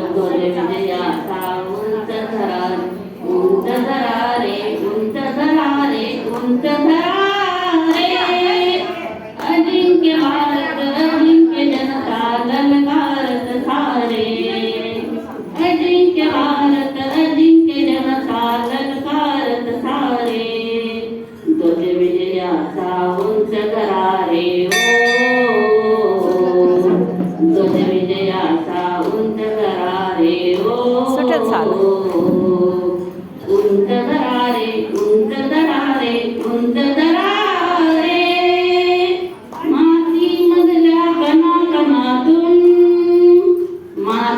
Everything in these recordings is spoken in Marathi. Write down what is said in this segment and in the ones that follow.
Santo de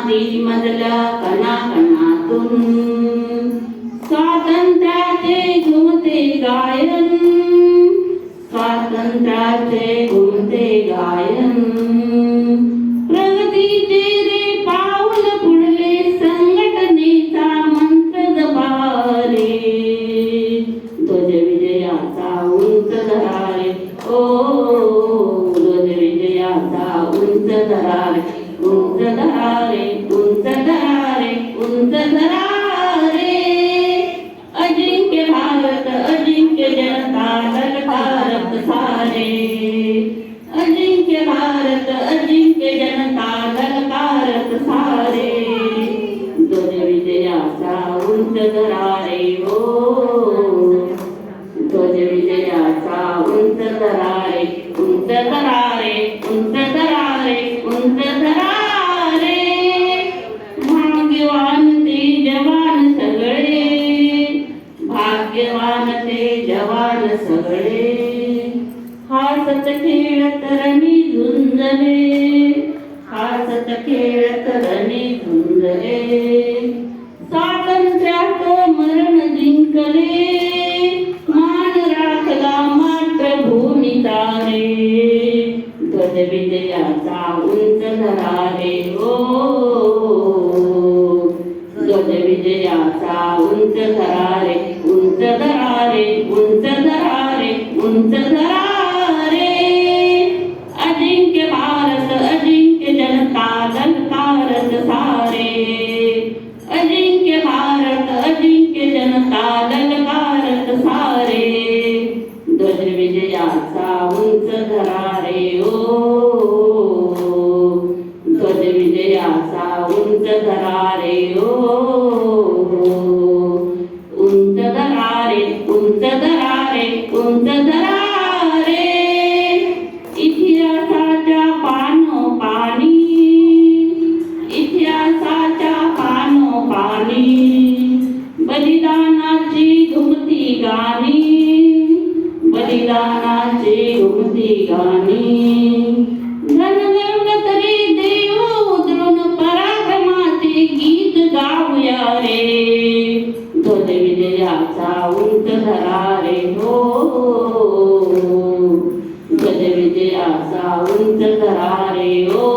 माती मधल्या कणा कणातून स्वातंत्र्याचे घुमते गायन स्वातंत्र्याचे घुमते गायन प्रगतीचे रे पाऊल पुढले संघटनेचा मंत्र जपारे ध्वज विजयाचा उंच धरारे ओ ध्वज विजयाचा उंच धरारे उंच धारे उंच धारे उंच धरारे अजिंक्य भारत अजिंक्य जनता ललकारत सारे. अजिंक्य भारत अजिंक्य जनता ललकारत सारे. ध्वज विजयाचा उंच धरारे हो. हासत खेळत रणी झुंजले हासत खेळत रणी झुंजले स्वातंत्र्यात मरण जिंकले मान राखला मातृभूमी तारे. ध्वज विजयाचा उंच धरारे हो ध्वज विजयाचा उंच धरारे उंच धरारे उंच धरारे उंच धरा हो. विजयाचा हो. उंच धरारे ओ ध्वज विजयाचा उंच धरारे ओ उंच धरारे उंच धरारे उंच धरारे इतिहासाच्या पानोपानी इतिहासाच्या पानोपानी बलिदानाची घुमती गाणी. रानाचे घुमती गाणी धनदौलतरे देव उतरून पराक्रमाचे गीत गाऊया रे। ध्वज विजयाचा उंच धरा रे हो। ध्वज विजयाचा उंच धरा रे हो।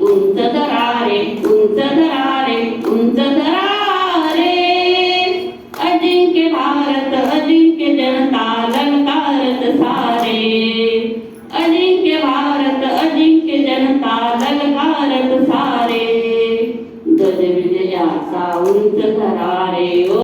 उंच धरा रे उंच धरा रे उंच धरा रे। अजिंक्य भाग अजिंक्य जनता अलंकारत सारे